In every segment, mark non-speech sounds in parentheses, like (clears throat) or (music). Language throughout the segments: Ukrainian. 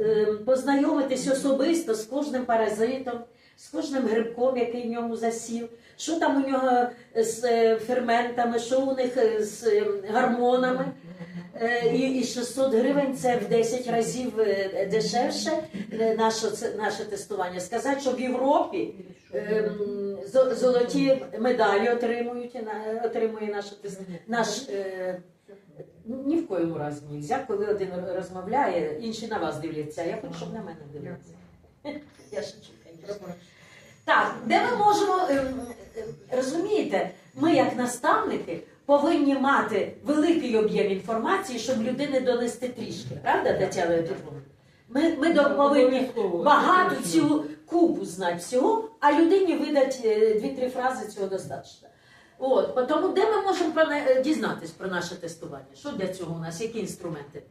е, познайомитись особисто з кожним паразитом, з кожним грибком, який в ньому засів, що там у нього з е, ферментами, що у них е, з е, гормонами. Е, І, і 600 гривень це в 10 разів е, дешевше е, наше, наше тестування. Сказати, що в Європі ем, зо- золоті медалі отримують, отримує наше наш. Ні в коєму разі не можна, коли один розмовляє, інші на вас дивляться, а я хочу, щоб на мене дивляться. Я шучу. Так, де ми можемо ем, ем, розумієте, ми як наставники повинні мати великий об'єм інформації, щоб людини донести трішки. Правда, Тетяна Петровна? Ми, ми до- повинні багато цілу купу знати всього, а людині видати е, дві-три фрази цього достатньо. От, тому де ми можемо про не- е, дізнатись про наше тестування? Що для цього у нас? Які інструменти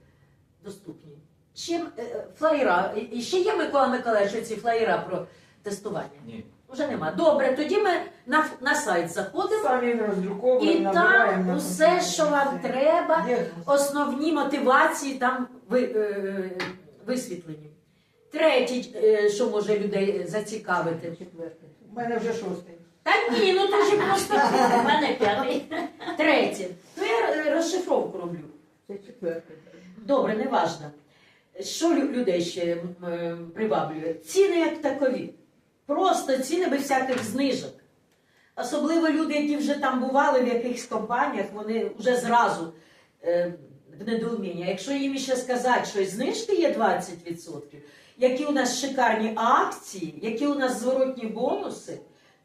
доступні? Чим е, е, флаєра? І- ще є Микола Миколаївич ці флаєра про тестування? Ні. Вже нема. Добре, тоді ми на, на сайт заходимо. Самі роздруковуємо, І там усе, що вам треба, основні мотивації там ви, е, висвітлені. Третє, е, що може людей зацікавити. У мене вже шостий. Та ні, ну то ж просто у мене п'ятий. Третє. Ну я розшифровку роблю. Це четвертий. Добре, не важно. Що людей ще м, е, приваблює? Ціни як такові. Просто ціни без всяких знижок. Особливо люди, які вже там бували в якихось компаніях, вони вже зразу е, в недоумінні. Якщо їм ще сказати, що знижки є 20%, які у нас шикарні акції, які у нас зворотні бонуси,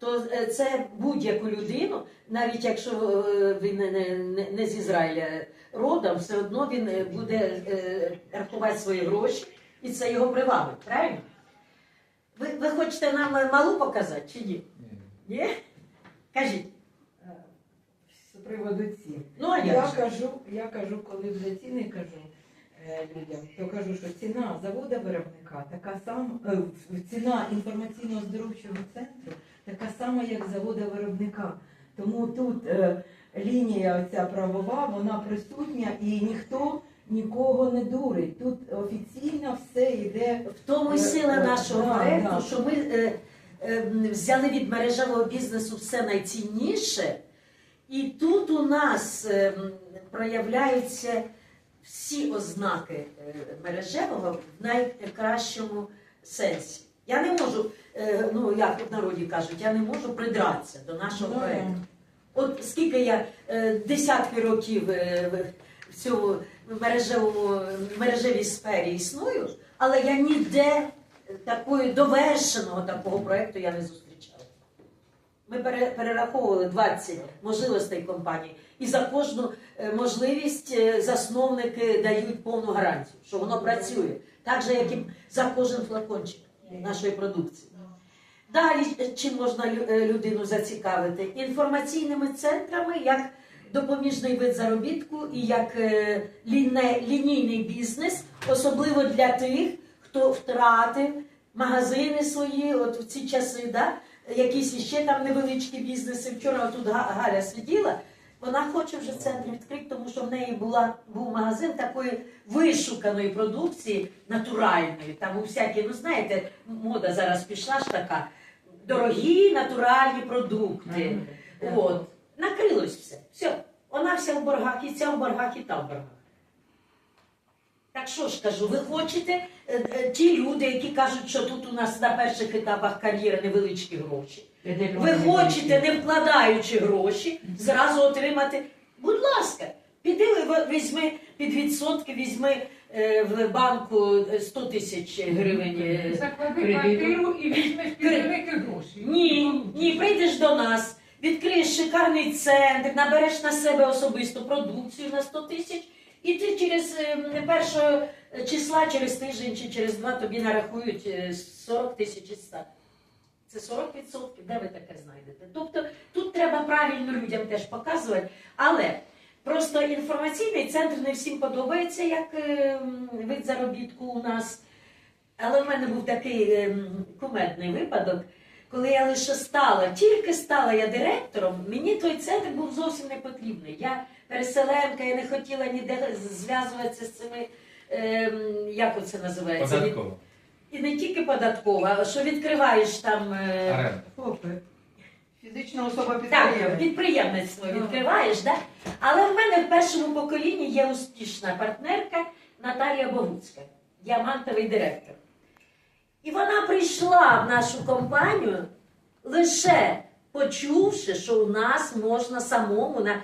то е, це будь-яку людину, навіть якщо е, він не, не, не- не з Ізраїля родом, все одно він е, буде е, рахувати свої гроші, і це його привабить, правильно? Ви, ви хочете нам малу показати чи ні? Ні. Ні? Кажіть. З приводу цін. Ну, а Я же? кажу, я кажу, коли вже ціни кажу людям, то кажу, що ціна завода виробника така сама, ціна інформаційно здоровчого центру така сама, як завода виробника. Тому тут е, лінія оця правова, вона присутня і ніхто нікого не дурить. Тут офіційно все йде. В тому і сила Е, нашого да, проекту, да. що ми е, е, взяли від мережевого бізнесу все найцінніше, і тут у нас е, проявляються всі ознаки е, мережевого в найкращому сенсі. Я не можу, е, ну як в народі кажуть, я не можу придратися до нашого проекту. От скільки я е, десятки років е, в- цьому мережевому мережевій сфері існую, але я ніде такої довершеного такого проекту я не зустрічала. Ми перераховували 20 можливостей компанії, і за кожну е, можливість е, засновники дають повну гарантію, що воно працює, так же, як і за кожен флакончик нашої продукції. Далі е, чим можна е, людину зацікавити? Інформаційними центрами, як допоміжний вид заробітку і як е, лінійний бізнес, особливо для тих, хто втратив магазини свої, от в ці часи, да? якісь іще там невеличкі бізнеси. Вчора тут Га- Галя сиділа. Вона хоче вже центр відкрити, тому що в неї була, був магазин такої вишуканої продукції, натуральної. Там у всякі, ну знаєте, мода зараз пішла ж така. Дорогі натуральні продукти. От. Накрилось все. Все. Вона вся в боргах, і ця в боргах, і та в боргах. Так що ж кажу, ви хочете, е, е, ті люди, які кажуть, що тут у нас на перших етапах кар'єри невеличкі гроші. Ви хочете, не вкладаючи гроші, зразу отримати. Будь ласка, піди візьми під відсотки, візьми е, в банку 100 тисяч гривень. Заклади квартиру і візьмеш під великі гроші. Ні, ні, прийдеш до нас, відкриєш шикарний центр, набереш на себе особисту продукцію на 100 тисяч, і ти через е, першого числа, через тиждень чи через два тобі нарахують е, 40 тисяч і 100. Це 40%, де ви таке знайдете? Тобто тут треба правильно людям теж показувати, але просто інформаційний центр не всім подобається як е, вид заробітку у нас. Але в мене був такий кумедний випадок, коли я лише стала, тільки стала я директором, мені той центр був зовсім не потрібний. Я переселенка, я не хотіла ніде зв'язуватися з цими ем, як оце називається? Податково. І не тільки податкова, а що відкриваєш там. е. Фізична особа Так, підприємництво відкриваєш, да? але в мене в першому поколінні є успішна партнерка Наталія Богуцька, діамантовий директор. І вона прийшла в нашу компанію лише почувши, що у нас можна самому на е,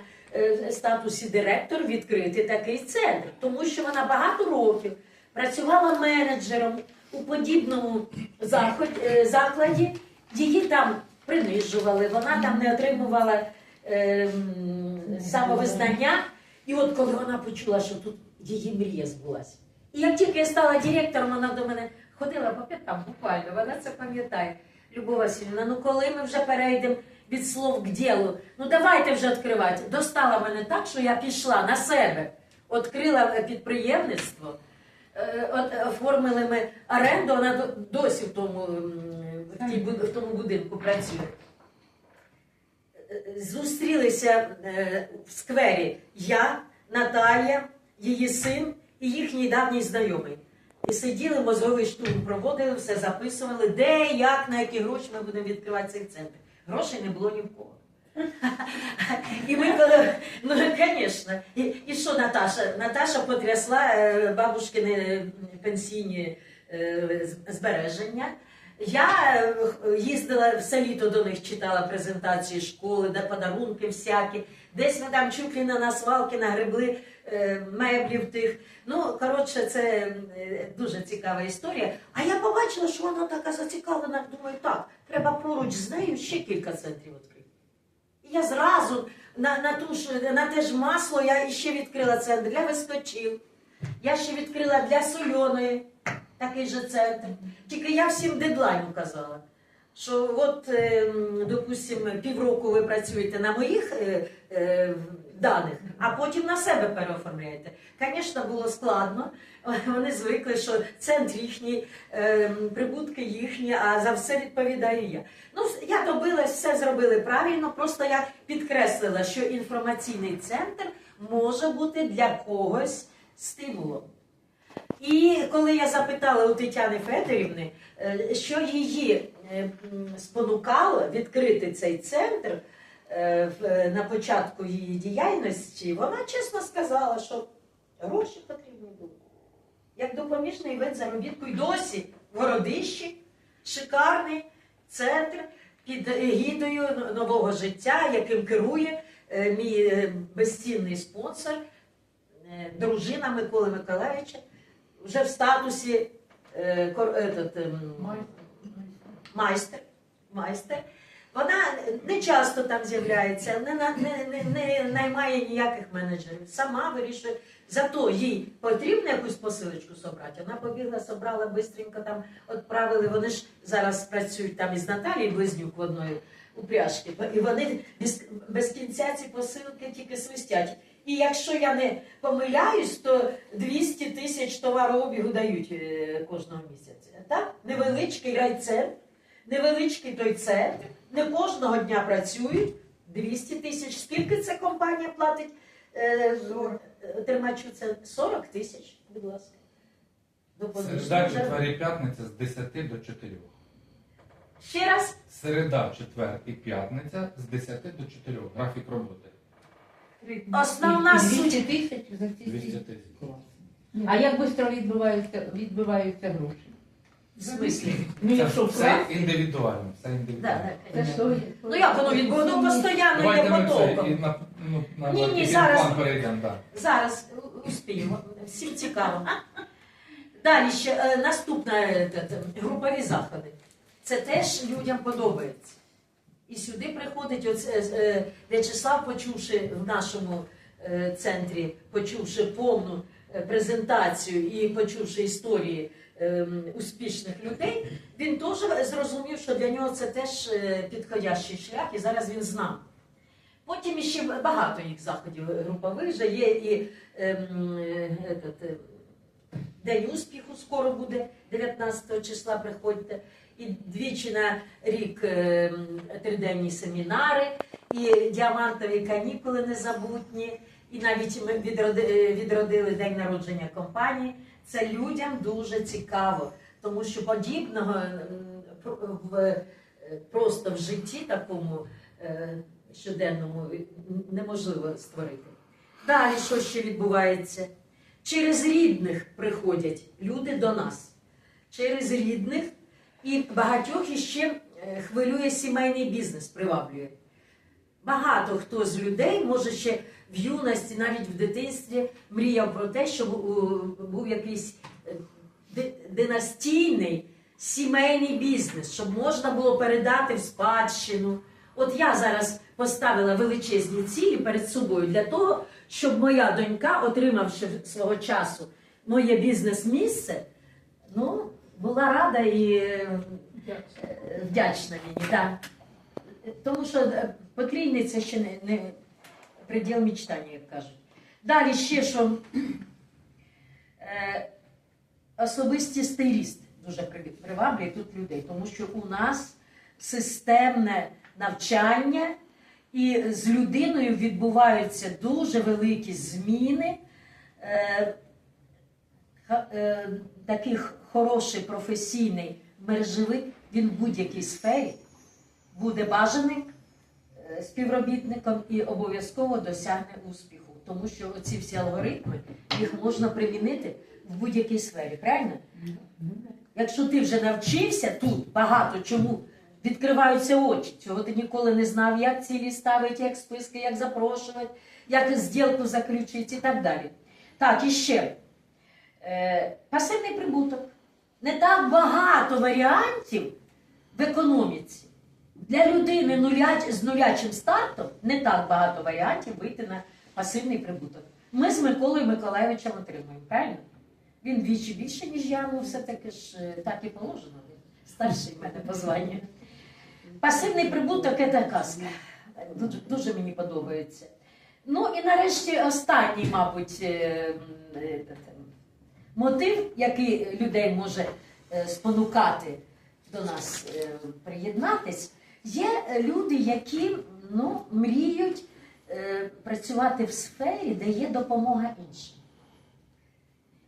статусі директор відкрити такий центр, тому що вона багато років працювала менеджером у подібному е, закладі, її там принижували, вона там не отримувала е, самовизнання. І от коли вона почула, що тут її мрія збулася. І як тільки я стала директором, вона до мене ходила по п'ятам буквально, вона це пам'ятає. Любов Васильівна, ну коли ми вже перейдемо від слов к ділу, ну давайте вже відкривати. Достала мене так, що я пішла на себе, відкрила е, підприємництво, е, оформили ми оренду, вона досі в тому, в, тому будинку працює. Е, Зустрілися е, в сквері я, Наталія, її син і їхній давній знайомий. І сиділи, мозговий штурм проводили, все записували, де, як, на які гроші ми будемо відкривати цей центр. Грошей не було ні в кого. І ми коли, ну звісно, і, що Наташа? Наташа потрясла е, бабушкини пенсійні е, збереження. Я е, їздила все літо до них, читала презентації школи, де подарунки всякі. Десь ми там чуть на свалки нагребли меблів тих. Ну, коротше, це е, дуже цікава історія. А я побачила, що вона така зацікавлена. Думаю, так, треба поруч з нею ще кілька центрів відкрити. І я зразу на, на, ту ж, на те ж масло я іще відкрила центр для вискочів. Я ще відкрила для сольоної такий же центр. Тільки я всім дедлайн казала. Що от, ем, допустимо, півроку ви працюєте на моїх е, е, даних, а потім на себе переоформляєте. Звісно, було складно. (laughs) Вони звикли, що центр їхній, ем, прибутки їхні, а за все відповідаю я. Ну, я добилась, все зробили правильно, просто я підкреслила, що інформаційний центр може бути для когось стимулом. І коли я запитала у Тетяни Федорівни, е, що її е, спонукало відкрити цей центр на початку її діяльності, вона чесно сказала, що гроші потрібні були. Як допоміжний вид заробітку і досі в Городищі шикарний центр під гідою нового життя, яким керує е, мій е, безцінний спонсор, е, дружина Миколи Миколаївича, вже в статусі е, ем, майстер. майстер. Вона не часто там з'являється, не, не, не, не наймає ніяких менеджерів, сама вирішує. Зато їй потрібно якусь посилочку собрати. Вона побігла, собрала бистренько там, відправили. Вони ж зараз працюють там із Наталією Близнюк в одної упряжки. І вони без, без кінця ці посилки тільки свистять. І якщо я не помиляюсь, то 200 тисяч товарообігу дають е, кожного місяця. Так? Невеличкий райцентр, невеличкий той центр, не кожного дня працюють. 200 тисяч. Скільки ця компанія платить е, е, тримачу? Це 40 тисяч, будь ласка. Середа, четвер і п'ятниця з 10 до 4. Ще раз. Середа, четвер і п'ятниця з 10 до 4. Графік роботи. Основна суть. 200 тисяч за ці тисяч. А як швидко відбуваються, відбиваються гроші? В смислі? Ну, якщо все вкрасти, індивідуально. Все індивідуально. да, це що? Ну як воно відбувається? Ну постійно Давайте йде ми це і потоком. на, ну, на Ні, ні, зараз- план перейдемо. Да. Зараз успіємо. Всім цікаво. Далі ще е, наступна е, те- те, групові заходи. Це теж людям подобається. І сюди приходить оце, е, В'ячеслав, почувши в нашому е, центрі, почувши повну е, презентацію і почувши історії успішних людей, він теж зрозумів, що для нього це теж е, підходящий шлях, і зараз він знав. Потім іще багато їх заходів групових вже є і ем, е, этот, е, День успіху скоро буде, 19 числа приходьте. І двічі на рік ем, триденні семінари, і діамантові канікули незабутні. І навіть ми відроди- е, відродили день народження компанії Це людям дуже цікаво, тому що подібного в, е, просто в житті такому е, щоденному неможливо створити. Далі що ще відбувається? Через рідних приходять люди до нас. Через рідних і багатьох іще е, хвилює сімейний бізнес, приваблює. Багато хто з людей може ще в юності, навіть в дитинстві, мріяв про те, щоб був якийсь е, династійний сімейний бізнес, щоб можна було передати в спадщину. От я зараз поставила величезні цілі перед собою для того, щоб моя донька, отримавши свого часу моє бізнес-місце, ну, була рада і е, е, вдячна мені. Да. Тому що потрійний це ще не, не приділ мечтання, як кажуть. Далі ще що (clears throat) е, особистістий ріст дуже приваблює тут людей, тому що у нас системне навчання, і з людиною відбуваються дуже великі зміни. Е, е, таких хороший професійний мережевик, він в будь-якій сфері буде бажаним е, співробітником і обов'язково досягне успіху. Тому що оці всі алгоритми їх можна примінити в будь-якій сфері, правильно? Якщо ти вже навчився тут багато чому, відкриваються очі. Цього ти ніколи не знав, як цілі ставити, як списки, як запрошувати, як зділку заключити і так далі. Так, і ще. Е, пасивний прибуток. Не так багато варіантів в економіці. Для людини нуля, з нулячим стартом не так багато варіантів вийти на пасивний прибуток. Ми з Миколою Миколаєвичем отримуємо, правильно? Він двічі більше, ніж я, ну все-таки ж е, так і положено. Старший в мене по званню. Пасивний прибуток це казка. Дуже, дуже мені подобається. Ну і нарешті останній, мабуть, е, мотив, який людей може е, спонукати до нас приєднатись, є е, люди, які ну, мріють е, працювати в сфері, де є допомога іншим.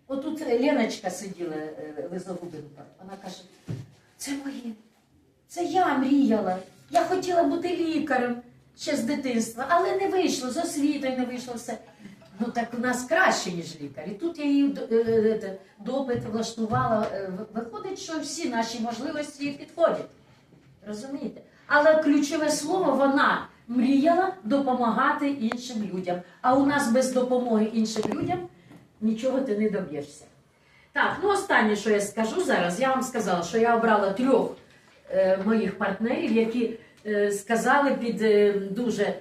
Отут Леночка сиділа е, Лизогубенко, вона каже, це моє, це я мріяла. Я хотіла бути лікарем ще з дитинства, але не вийшло, з освітою не вийшло все. Ну так у нас краще, ніж лікар. І тут я її е, е, допит влаштувала. Виходить, що всі наші можливості підходять. Розумієте? Але ключове слово вона мріяла допомагати іншим людям. А у нас без допомоги іншим людям нічого ти не доб'єшся. Так, ну останнє, що я скажу зараз, я вам сказала, що я обрала трьох е, моїх партнерів, які е, сказали під е, дуже е,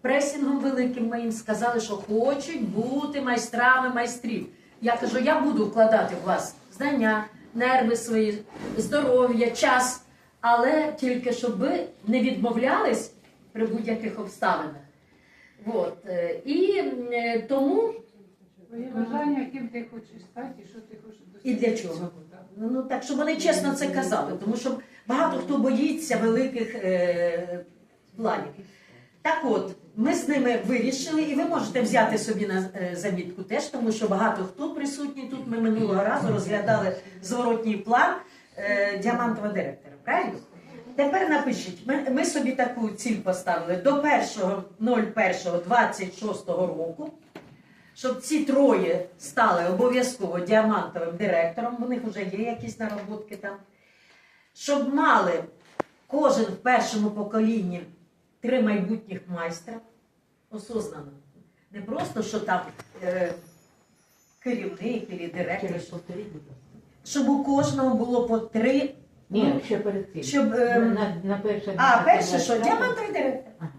пресінгом великим моїм, сказали, що хочуть бути майстрами майстрів. Я кажу, я буду вкладати в вас знання, нерви свої, здоров'я, час, але тільки щоб ви не відмовлялись при будь-яких обставинах. От. е, І е, тому Твоє бажання, ким ти хочеш стати, що ти хочеш досягти. І для чого? Ну так, щоб вони чесно це казали, тому що багато хто боїться великих е, планів. Так от, ми з ними вирішили, і ви можете взяти собі на е, замітку теж, тому що багато хто присутній тут. Ми минулого разу розглядали зворотній план е, діамантового директора. Правильно? Тепер напишіть, ми, ми собі таку ціль поставили до 1.01.26 року щоб ці троє стали обов'язково діамантовим директором, у них вже є якісь нароботки там, щоб мали кожен в першому поколінні три майбутніх майстра, осознано. Не просто, що там е, керівник або директор, щоб у кожного було по три. Ні, ще перед цим. Щоб, е, на, на перше А, перше, що діамантовий директор. Ага.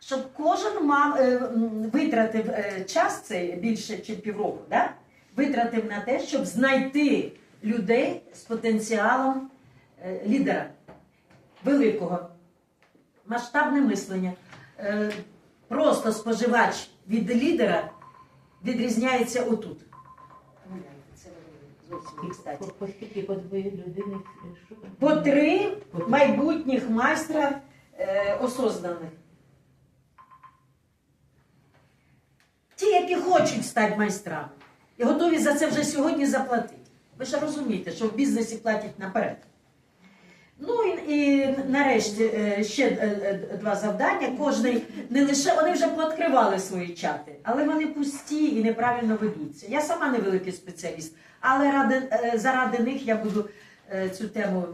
Щоб кожен мав е, м, витратив е, час цей більше, ніж півроку, да? витратив на те, щоб знайти людей з потенціалом е, лідера великого, масштабне мислення. Е, Просто споживач від лідера відрізняється отут. Кстати. По, по скільки по двоє людини, що? По три По три. майбутніх майстра е, осознаних. Ті, які хочуть стати майстрами. і готові за це вже сьогодні заплатити. Ви ж розумієте, що в бізнесі платять наперед. Ну і, і нарешті е, ще е, е, два завдання. Кожний не лише вони вже пооткривали свої чати, але вони пусті і неправильно ведуться. Я сама невеликий спеціаліст, але ради, е, заради них я буду е, цю тему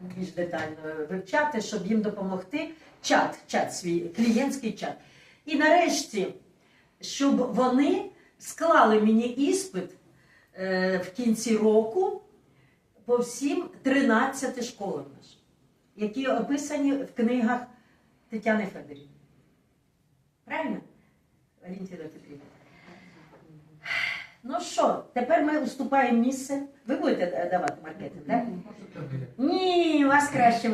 більш детально вивчати, щоб їм допомогти. Чат, чат свій, клієнтський чат. І нарешті, щоб вони склали мені іспит е, в кінці року по всім 13 школам нашим, які описані в книгах Тетяни Федорівни. Правильно? Валентина Петрівна. Ну що, тепер ми уступаємо місце. Ви будете е, давати маркетинг, так? Ні, у вас краще